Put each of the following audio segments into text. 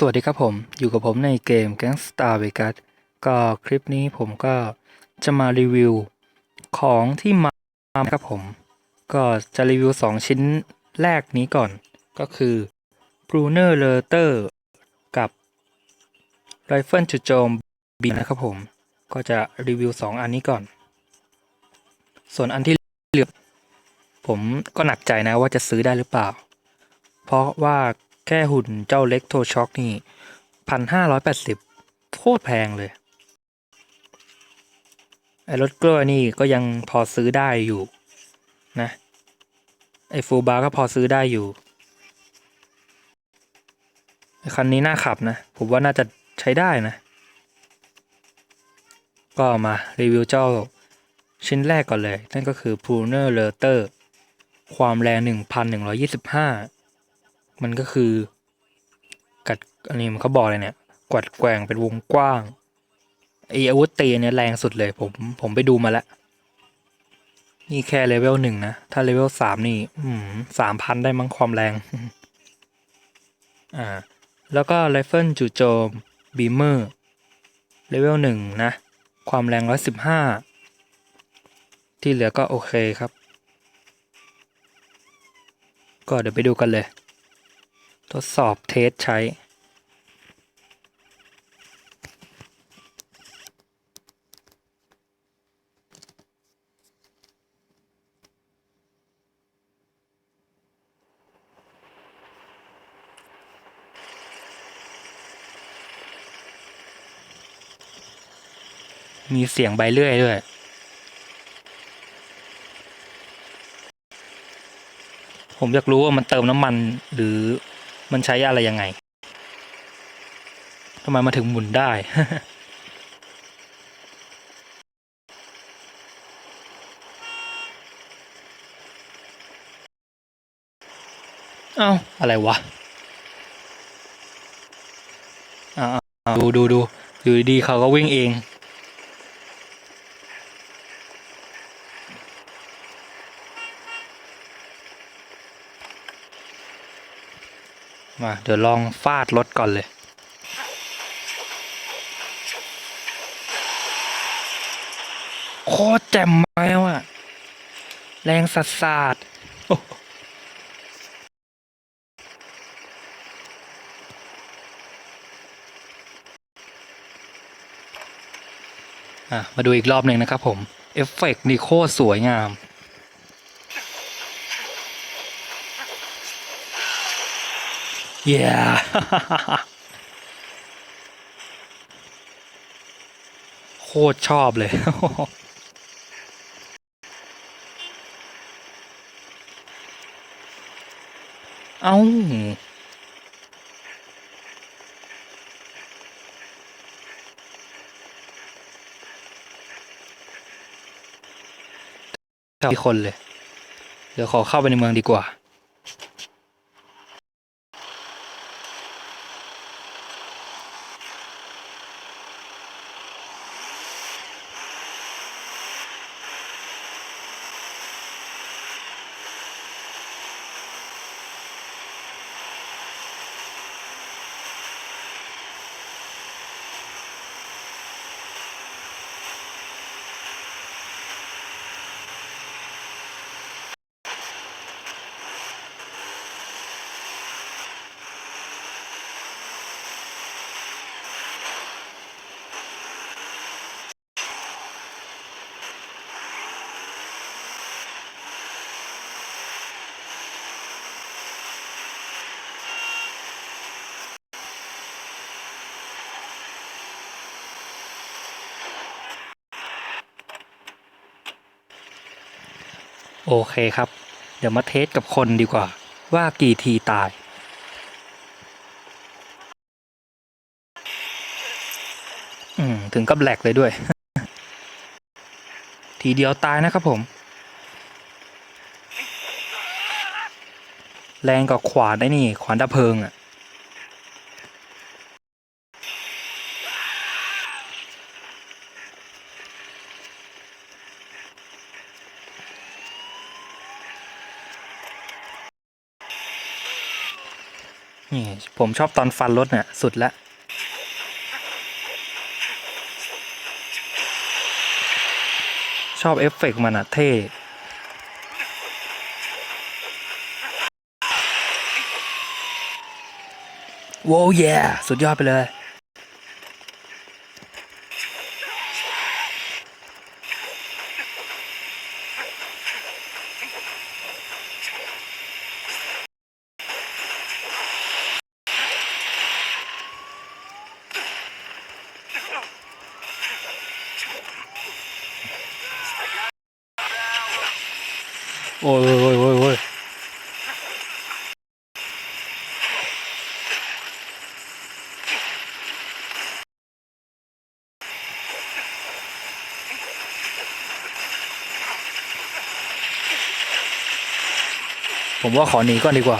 สวัสดีครับผม อยู่กับผมในเกม Gangstar Vegas ก็คลิปนี้ผมก็จะมารีวิวของที่มาครับผม ก็จะรีวิว 2 ชิ้นแรกนี้ก่อน ก็คือ Bruner l e r t e r กับ Rifle จุดโจมบีนะครับผม ก็จะรีวิว 2 อันนี้ก่อน ส่วนอันที่เหลือผมก็หนักใจนะว่าจะซื้อได้หรือเปล่า เพราะว่า แค่หุ่นเจ้าเล็กโทช็อกนี่พันห้าร้อยแปดสิบโคตรแพงเลย ไอ้รถกล้วยนี่ก็ยังพอซื้อได้อยู่นะ ไอ้ฟูบาร์ก็พอซื้อได้อยู่ไอคันนี้น่าขับนะ ผมว่าน่าจะใช้ได้นะ ก็มารีวิวเจ้าชิ้นแรกก่อนเลย นั่นก็คือ p r u n e r l e r t e r ความแรง 1,125 มันก็คือ กัดอันนี้มันเขาบอกเลยเนี่ย กวัดแกว่งเป็นวงกว้างไออาวุธตีเนี่ยแรงสุดเลย ผมผมไปดูมาแล้ว นี่แค่เลเวลหนึ่งนะ ถ้าเลเวลสามนี่อืมสามพันได้มั้งความแรง อ่า แล้วก็ไรเฟิลจู่โจมบีเมอร์เลเวลหนึ่งนะ ความแรงร้อยสิบห้าที่เหลือก็โอเคครับ ก็เดี๋ยวไปดูกันเลย ทดสอบเทสใช้ มีเสียงใบเลื่อยด้วยผมอยากรู้ว่ามันเติมน้ำมันหรือ มันใช้อะไรยังไงทำไมมาถึงหมุนได้ เอ้า อะไรวะอ่าดูดูดูอยู่ดีเขาก็วิ่งเอง มา เดี๋ยวลองฟาดรถก่อนเลย โคตรแจ่มมาแล้วอะแรงสัสสาดมาดูอีกรอบหนึ่งนะครับผม เอฟเฟกต์นี่โคตรสวยงาม เย้โคตรชอบเลย เอ้าที่คนเลย เดี๋ยวขอเข้าไปในเมืองดีกว่า โอเคครับ เดี๋ยวมาเทสกับคนดีกว่า ว่ากี่ทีตาย อืม ถึงกับแหลกเลยด้วย ทีเดียวตายนะครับผม แรงกว่าขวานได้นี่ ขวานดับเพลิงอะ่ะ นี่ผมชอบตอนฟันรถเนี่ยสุดละชอบเอฟเฟกต์มันอะเท่โว้ยสุดยอดไปเลย อ้ยโอ้ยโอ้ยโอ้ยผมว่าขอหนีก่อนดีกว่า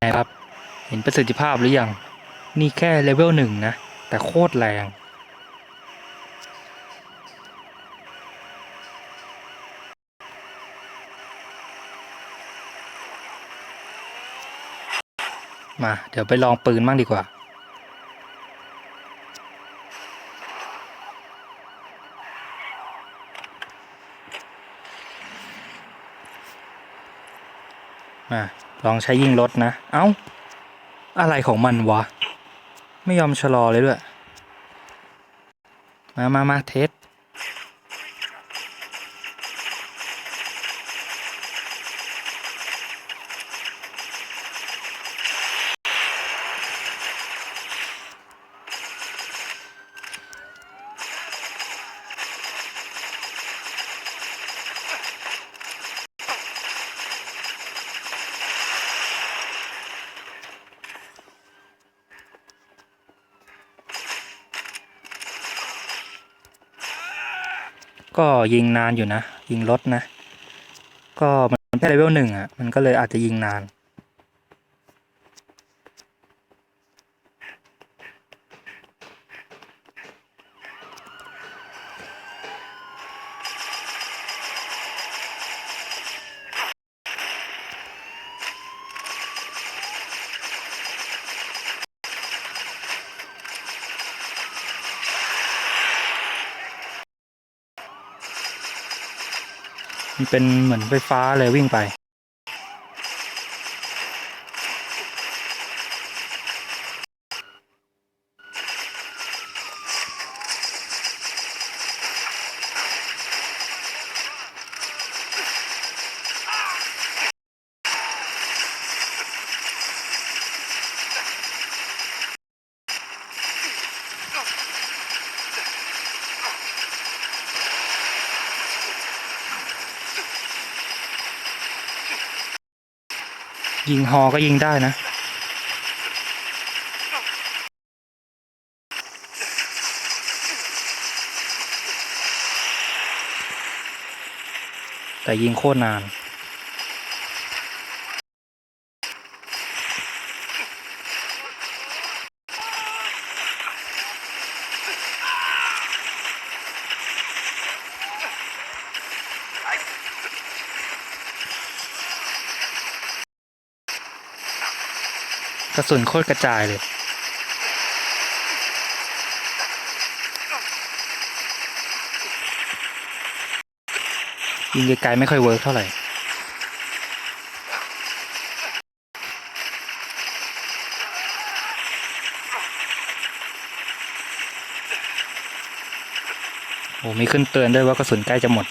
ครับ เห็นประสิทธิภาพหรือยัง นี่แค่เลเวลหนึ่งนะ แต่โคตรแรงมา เดี๋ยวไปลองปืนบ้างดีกว่า มา ลองใช้ยิงรถนะ เอ้า อะไรของมันวะ ไม่ยอมชะลอเลยด้วย มามามาเทส ก็ยิงนานอยู่นะ ยิงรถนะ ก็มันแค่เลเวลหนึ่งอะ มันก็เลยอาจจะยิงนาน มันเป็นเหมือนไฟฟ้าเลยวิ่งไป ยิงฮอก็ยิงได้นะ แต่ยิงโคตรนาน กระสุนโคตรกระจายเลย ยิงไกลๆไม่ค่อยเวิร์กเท่าไหร่โอ้มีขึ้นเตือนด้วยว่ากระสุนใกล้จะหมด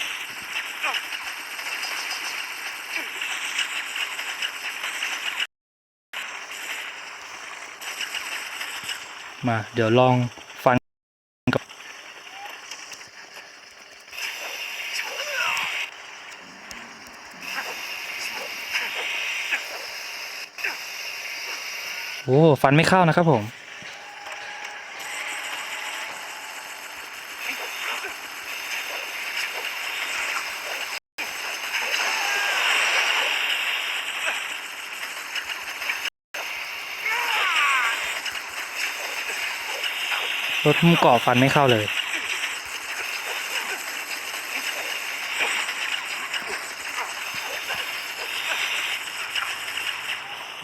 มา เดี๋ยวลองฟันกับ โอ้ ฟันไม่เข้านะครับผม รถมุ่งเกาะฟันไม่เข้าเลย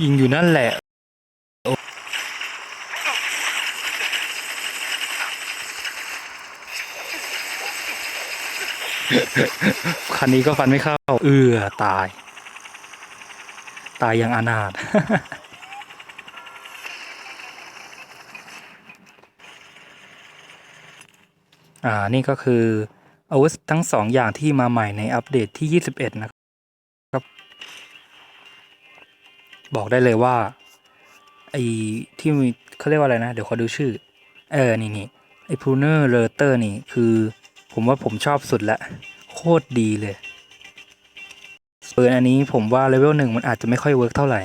ยิงอยู่นั่นแหละคันนี้ก็ฟันไม่เข้า เอือตาย ตายอย่างอนาถ อ่านี่ก็คืออาวุธทั้งสองอย่างที่มาใหม่ในอัปเดตที่ 21 นะครับ บอกได้เลยว่าไอ้ที่เขาเรียกว่าอะไรนะ เดี๋ยวขอดูชื่อ เออ นี่นี่ไอ้พูเนอร์เลเตอร์นี่คือผมว่าผมชอบสุดละโคตรดีเลยปืนอันนี้ผมว่าเลเวลหนึ่งมันอาจจะไม่ค่อยเวิร์กเท่าไหร่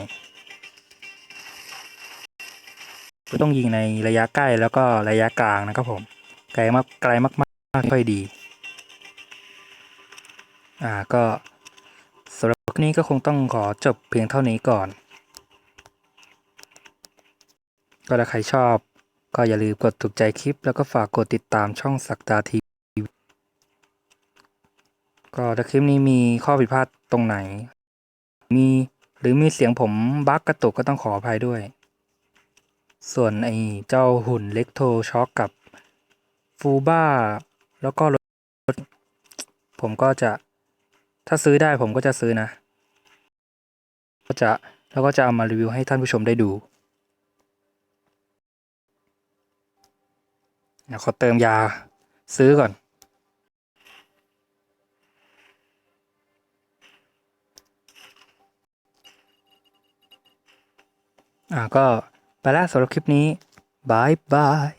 ต้องยิงในระยะใกล้แล้วก็ระยะกลางนะครับผม ลมากไกลมากๆไม่ค่อยดี อ่าก็สำหรับคลิปนี้ก็คงต้องขอจบเพียงเท่านี้ก่อน ก็ถ้าใครชอบ ก็อย่าลืมกดถูกใจคลิป แล้วก็ฝากกดติดตามช่องสักดาทีก็ถ้าคลิปนี้มีข้อผิดพลาดตรงไหน มีหรือมีเสียงผมบั๊กกระตุกก็ต้องขออภัยด้วย ส่วนไอ้เจ้าหุ่นเล็กโทช็อคกับ ฟูบ้าแล้วก็รถ ผมก็จะถ้าซื้อได้ผมก็จะซื้อนะ ก็จะแล้วก็จะเอามารีวิวให้ท่านผู้ชมได้ดูเดี๋ยวขอเติมยาซื้อก่อน อ่าก็ไปแล้วสำหรับคลิปนี้บายบาย